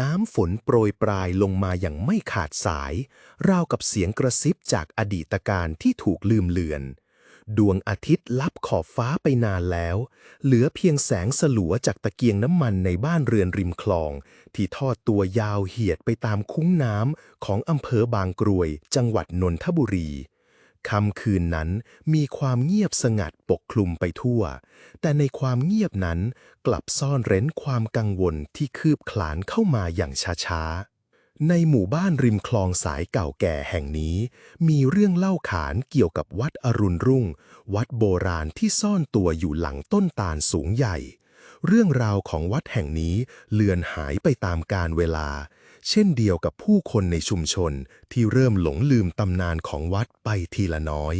น้ำฝนโปรยปลายลงมาอย่างไม่ขาดสาย ราวกับเสียงกระซิบจากอดีตการที่ถูกลืมเลือน ดวงอาทิตย์ลับขอบฟ้าไปนานแล้ว เหลือเพียงแสงสลัวจากตะเกียงน้ำมันในบ้านเรือนริมคลอง ที่ทอดตัวยาวเหียดไปตามคุ้งน้ำของอำเภอบางกรวย จังหวัดนนทบุรี ค่ำคืนนั้นมีความเงียบสงัดปกคลุมไปทั่ว แต่ในความเงียบนั้นกลับซ่อนเร้นความกังวลที่คืบคลานเข้ามาอย่างช้าๆ ในหมู่บ้านริมคลองสายเก่าแก่แห่งนี้ มีเรื่องเล่าขานเกี่ยวกับวัดอรุณรุ่ง วัดโบราณที่ซ่อนตัวอยู่หลังต้นตาลสูงใหญ่ เรื่องราวของวัดแห่งนี้เลือนหายไปตามกาลเวลา เช่นเดียวกับผู้คนในชุมชนที่เริ่มหลงลืมตำนานของวัดไปทีละน้อย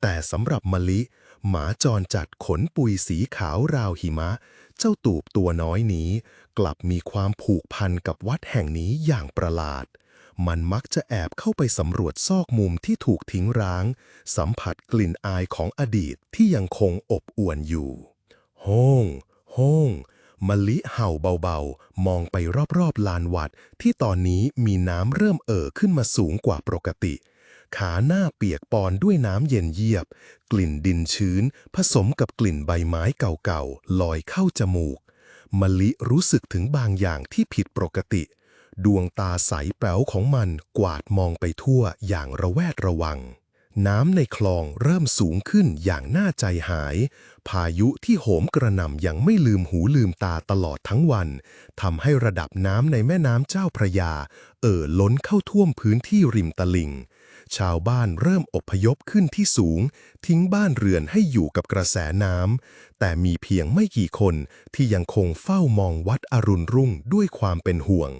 แต่สำหรับมะลิ หมาจรจัดขนปุยสีขาวราวหิมะ เจ้าตูบตัวน้อยนี้ กลับมีความผูกพันกับวัดแห่งนี้อย่างประหลาด มันมักจะแอบเข้าไปสำรวจซอกมุมที่ถูกทิ้งร้าง สัมผัสกลิ่นอายของอดีตที่ยังคงอบอวนอยู่ โฮงโฮ่ง มะลิเห่าเบาๆ มองไปรอบๆลานวัด ที่ตอนนี้มีน้ำเริ่มเอ่อขึ้นมาสูงกว่าปกติ ขาหน้าเปียกปอนด้วยน้ำเย็นเยียบ กลิ่นดินชื้น ผสมกับกลิ่นใบไม้เก่าๆ ลอยเข้าจมูก มะลิรู้สึกถึงบางอย่างที่ผิดปกติ ดวงตาใสแป๋วของมันกวาดมองไปทั่วอย่างระแวดระวังน้ำในคลองเริ่มสูงขึ้นอย่างน่าใจหาย พายุที่โหมกระหน่ำอยังไม่ลืมหูลืมตาตลอดทั้งวันทำให้ระดับน้ำในแม่น้ำเจ้าพระยา เอ่อล้นเข้าท่วมพื้นที่ริมตลิ่ง ชาวบ้านเริ่มอพยพขึ้นที่สูง ทิ้งบ้านเรือนให้อยู่กับกระแสน้ำแต่มีเพียงไม่กี่คนที่ยังคงเฝ้ามองวัดอรุณรุ่งด้วยความเป็นห่วง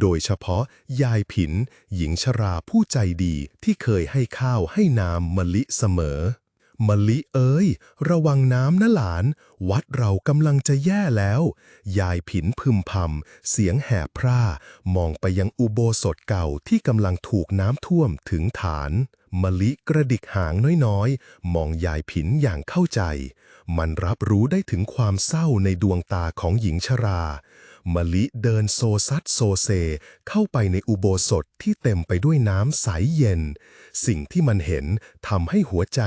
โดยเฉพาะยายผิน หญิงชราผู้ใจดีที่เคยให้ข้าวให้น้ำมะลิเสมอ มะลิเอ้ย ระวังน้ำนะหลาน วัดเรากำลังจะแย่แล้ว ยายผินพึมพำเสียงแหบพร่ามองไปยังอุโบสถเก่าที่กำลังถูกน้ำท่วมถึงฐานมะลิกระดิกหางน้อยๆ มองยายผินอย่างเข้าใจ มันรับรู้ได้ถึงความเศร้าในดวงตาของหญิงชรา มะลิเดินโซซัดโซเซ เข้าไปในอุโบสถที่เต็มไปด้วยน้ำใสเย็น สิ่งที่มันเห็นทำให้หัวใจ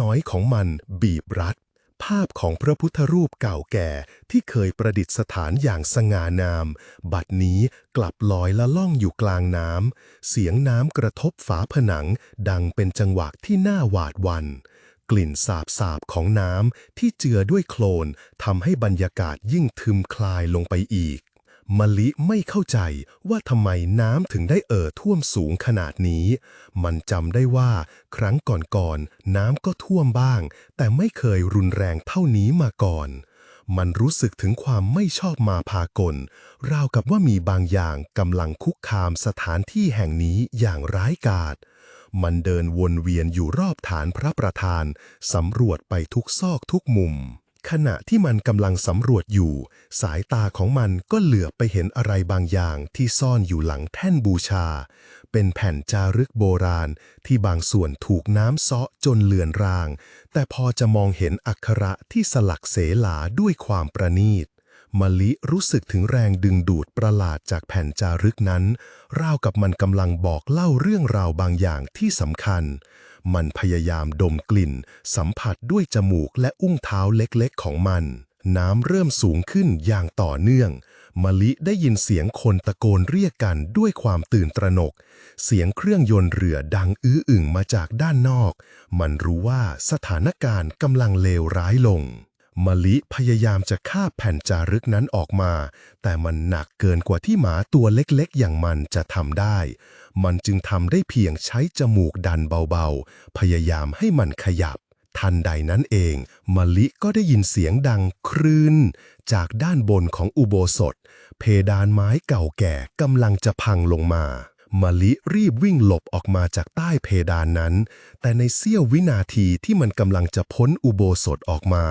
น้อยๆของมันบีบรัด ภาพของพระพุทธรูปเก่าแก่ที่เคยประดิษฐานอย่างสง่างาม บัดนี้กลับลอยละล่องอยู่กลางน้ำ เสียงน้ำกระทบฝาผนัง ดังเป็นจังหวะที่น่าหวาดหวัน กลิ่นสาบสาบของน้ำที่เจือด้วยโคลนทำให้บรรยากาศยิ่งทึมคลายลงไปอีก มะลิไม่เข้าใจว่าทำไมน้ำถึงได้เอ่อท่วมสูงขนาดนี้ มันจำได้ว่าครั้งก่อนๆน้ำก็ท่วมบ้าง แต่ไม่เคยรุนแรงเท่านี้มาก่อนมันรู้สึกถึงความไม่ชอบมาพากล ราวกับว่ามีบางอย่างกำลังคุกคามสถานที่แห่งนี้อย่างร้ายกาจ มันเดินวนเวียนอยู่รอบฐานพระประธานสำรวจไปทุกซอกทุกมุม ขณะที่มันกำลังสำรวจอยู่ สายตาของมันก็เหลือบไปเห็นอะไรบางอย่างที่ซ่อนอยู่หลังแท่นบูชา เป็นแผ่นจารึกโบราณที่บางส่วนถูกน้ำซาะจนเลือนราง แต่พอจะมองเห็นอักขระที่สลักเสลาด้วยความประณีต มะลิรู้สึกถึงแรงดึงดูดประหลาดจากแผ่นจารึกนั้น ราวกับมันกำลังบอกเล่าเรื่องราวบางอย่างที่สำคัญ มันพยายามดมกลิ่น สัมผัสด้วยจมูกและอุ้งเท้าเล็กๆของมัน น้ำเริ่มสูงขึ้นอย่างต่อเนื่อง มะลิได้ยินเสียงคนตะโกนเรียกกันด้วยความตื่นตระหนก เสียงเครื่องยนต์เรือดังอื้ออึ่งมาจากด้านนอก มันรู้ว่าสถานการณ์กำลังเลวร้ายลง มะลิพยายามจะคาบแผ่นจารึกนั้นออกมา แต่มันหนักเกินกว่าที่หมาตัวเล็กๆ อย่างมันจะทำได้ มันจึงทำได้เพียงใช้จมูกดันเบาๆ พยายามให้มันขยับ ทันใดนั้นเองมะลิก็ได้ยินเสียงดังครื่น จากด้านบนของอุโบสถ เพดานไม้เก่าแก่กำลังจะพังลงมา มาลิรีบวิ่งหลบออกมาจากใต้เพดานนั้น แต่ในเสี้ยววินาทีที่มันกำลังจะพ้นอุโบสถออกมา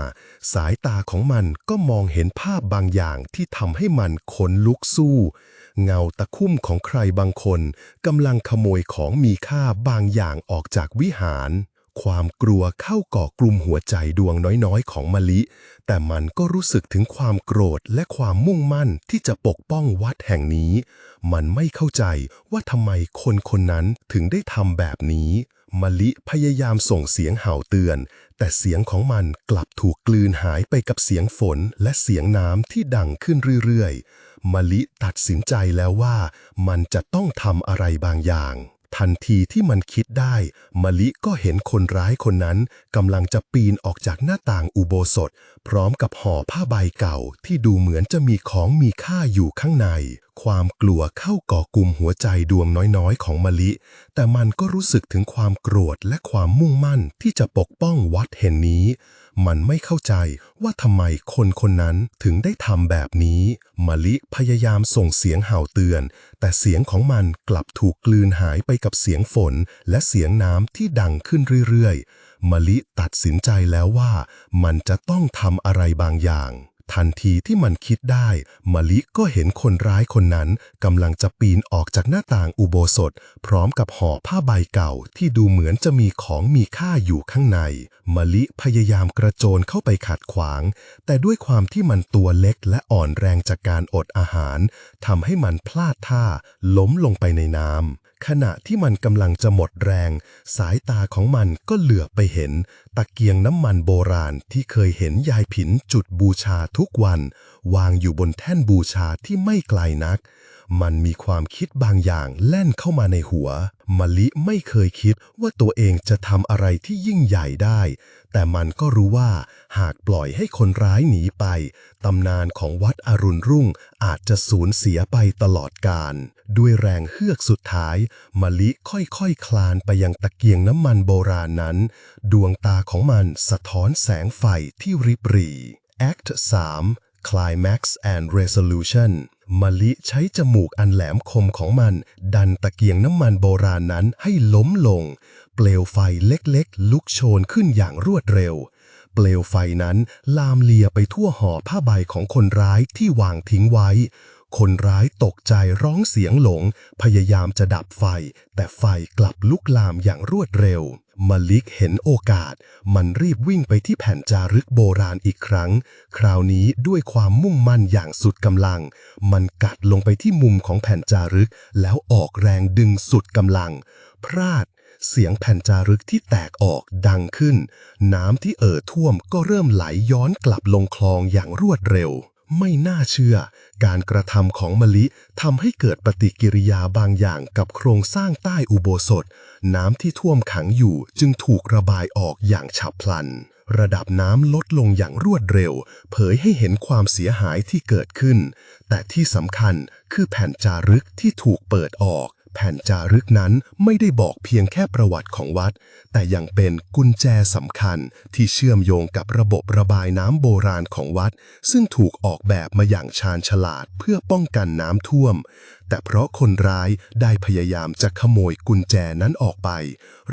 สายตาของมันก็มองเห็นภาพบางอย่างที่ทำให้มันขนลุกสู้ เงาตะคุ่มของใครบางคนกำลังขโมยของมีค่าบางอย่างออกจากวิหาร ความกลัวเข้าก่อกลุ่มหัวใจดวงน้อยๆ ของมะลิ แต่มันก็รู้สึกถึงความโกรธและความมุ่งมั่นที่จะปกป้องวัดแห่งนี้ มันไม่เข้าใจว่าทำไมคนคนนั้นถึงได้ทำแบบนี้ มะลิพยายามส่งเสียงเห่าเตือน แต่เสียงของมันกลับถูกกลืนหายไปกับเสียงฝนและเสียงน้ำที่ดังขึ้นเรื่อยๆ มะลิตัดสินใจแล้วว่า มันจะต้องทำอะไรบางอย่าง ทันทีที่มันคิดได้มะลิก็เห็นคนร้ายคนนั้นกำลังจะปีนออกจากหน้าต่างอุโบสถ พร้อมกับห่อผ้าใบเก่าที่ดูเหมือนจะมีของมีค่าอยู่ข้างใน ความกลัวเข้าก่อกลุ่มหัวใจดวงน้อยๆ ของมะลิ แต่มันก็รู้สึกถึงความโกรธและความมุ่งมั่นที่จะปกป้องวัดแห่งนี้ มันไม่เข้าใจว่าทำไมคนคนนั้นถึงได้ทำแบบนี้ มะลิพยายามส่งเสียงเห่าเตือน แต่เสียงของมันกลับถูกกลืนหายไปกับเสียงฝน และเสียงน้ำที่ดังขึ้นเรื่อยๆ มะลิตัดสินใจแล้วว่า มันจะต้องทำอะไรบางอย่าง ทันทีที่มันคิดได้มะลิก็เห็นคนร้ายคนนั้นกำลังจะปีนออกจากหน้าต่างอุโบสถ พร้อมกับห่อผ้าใบเก่าที่ดูเหมือนจะมีของมีค่าอยู่ข้างในมะลิพยายามกระโจนเข้าไปขัดขวาง แต่ด้วยความที่มันตัวเล็กและอ่อนแรงจากการอดอาหารทำให้มันพลาดท่าล้มลงไปในน้ำ ขณะที่มันกำลังจะหมดแรง สายตาของมันก็เหลือบไปเห็น ตะเกียงน้ำมันโบราณที่เคยเห็นยายผินจุดบูชาทุกวัน วางอยู่บนแท่นบูชาที่ไม่ไกลนัก มันมีความคิดบางอย่างแล่นเข้ามาในหัว มะลิไม่เคยคิดว่าตัวเองจะทำอะไรที่ยิ่งใหญ่ได้ แต่มันก็รู้ว่าหากปล่อยให้คนร้ายหนีไปตำนานของวัดอรุณรุ่งอาจจะสูญเสียไปตลอดกาลด้วยแรงเฮือกสุดท้ายมะลิค่อยๆคคลานไปยังตะเกียงน้ำมันโบราณนั้น ดวงตาของมันสะท้อนแสงไฟที่ริบหรี่ Act 3 Climax and Resolution มะลิใช้จมูกอันแหลมคมของมัน ดันตะเกียงน้ำมันโบราณนั้นให้ล้มลง เปลวไฟเล็กๆ ลุกโชนขึ้นอย่างรวดเร็ว เปลวไฟนั้นลามเลียไปทั่วห่อผ้าใบของคนร้ายที่วางทิ้งไว้ คนร้ายตกใจร้องเสียงหลง พยายามจะดับไฟ แต่ไฟกลับลุกลามอย่างรวดเร็ว มะลิกเห็นโอกาส มันรีบวิ่งไปที่แผ่นจารึกโบราณอีกครั้ง คราวนี้ด้วยความมุ่งมั่นอย่างสุดกำลัง มันกัดลงไปที่มุมของแผ่นจารึก แล้วออกแรงดึงสุดกำลัง พลาด เสียงแผ่นจารึกที่แตกออกดังขึ้น น้ำที่เอ่อท่วมก็เริ่มไหลย้อนกลับลงคลองอย่างรวดเร็ว ไม่น่าเชื่อ การกระทำของมะลิทำให้เกิดปฏิกิริยาบางอย่างกับโครงสร้างใต้อุโบสถ น้ำที่ท่วมขังอยู่จึงถูกระบายออกอย่างฉับพลัน ระดับน้ำลดลงอย่างรวดเร็ว เผยให้เห็นความเสียหายที่เกิดขึ้น แต่ที่สำคัญคือแผ่นจารึกที่ถูกเปิดออก แผ่นจารึกนั้นไม่ได้บอกเพียงแค่ประวัติของวัด แต่ยังเป็นกุญแจสำคัญที่เชื่อมโยงกับระบบระบายน้ำโบราณของวัด ซึ่งถูกออกแบบมาอย่างชาญฉลาดเพื่อป้องกันน้ำท่วม แต่เพราะคนร้ายได้พยายามจะขโมยกุญแจนั้นออกไป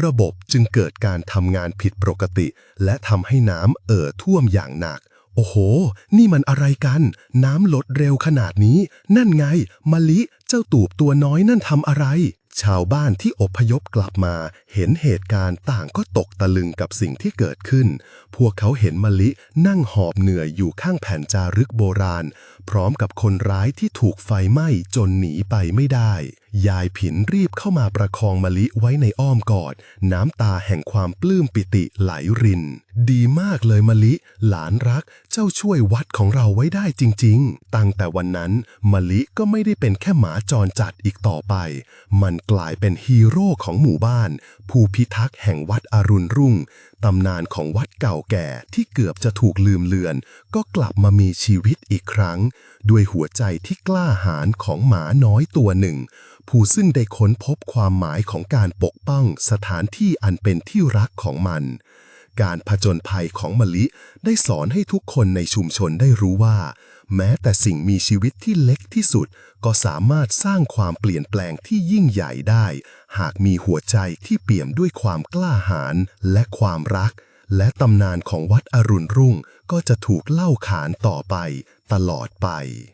ระบบจึงเกิดการทำงานผิดปกติ และทำให้น้ำเอ่อท่วมอย่างหนัก โอ้โห นี่มันอะไรกัน น้ำลดเร็วขนาดนี้ นั่นไง มะลิเจ้าตูบตัวน้อยนั่นทำอะไร ชาวบ้านที่อพยพกลับมา เห็นเหตุการณ์ต่างก็ตกตะลึงกับสิ่งที่เกิดขึ้น พวกเขาเห็นมะลินั่งหอบเหนื่อยอยู่ข้างแผ่นจารึกโบราณ พร้อมกับคนร้ายที่ถูกไฟไหม้จนหนีไปไม่ได้ ยายผินรีบเข้ามาประคองมะลิไว้ในอ้อมกอด น้ำตาแห่งความปลื้มปิติไหลริน ดีมากเลยมะลิ หลานรัก เจ้าช่วยวัดของเราไว้ได้จริง ๆ ตั้งแต่วันนั้นมะลิก็ไม่ได้เป็นแค่หมาจรจัดอีกต่อไป มันกลายเป็นฮีโร่ของหมู่บ้าน ผู้พิทักษ์แห่งวัดอรุณรุ่ง ตำนานของวัดเก่าแก่ที่เกือบจะถูกลืมเลือน ก็กลับมามีชีวิตอีกครั้ง ด้วยหัวใจที่กล้าหาญของหมาน้อยตัวหนึ่ง ผู้ซึ่งได้ค้นพบความหมายของการปกป้องสถานที่อันเป็นที่รักของมัน การผจญภัยของมะลิได้สอนให้ทุกคนในชุมชนได้รู้ว่า แม้แต่สิ่งมีชีวิตที่เล็กที่สุด ก็สามารถสร้างความเปลี่ยนแปลงที่ยิ่งใหญ่ได้ หากมีหัวใจที่เปี่ยมด้วยความกล้าหาญและความรัก และตำนานของวัดอรุณรุ่งก็จะถูกเล่าขานต่อไป ตลอดไป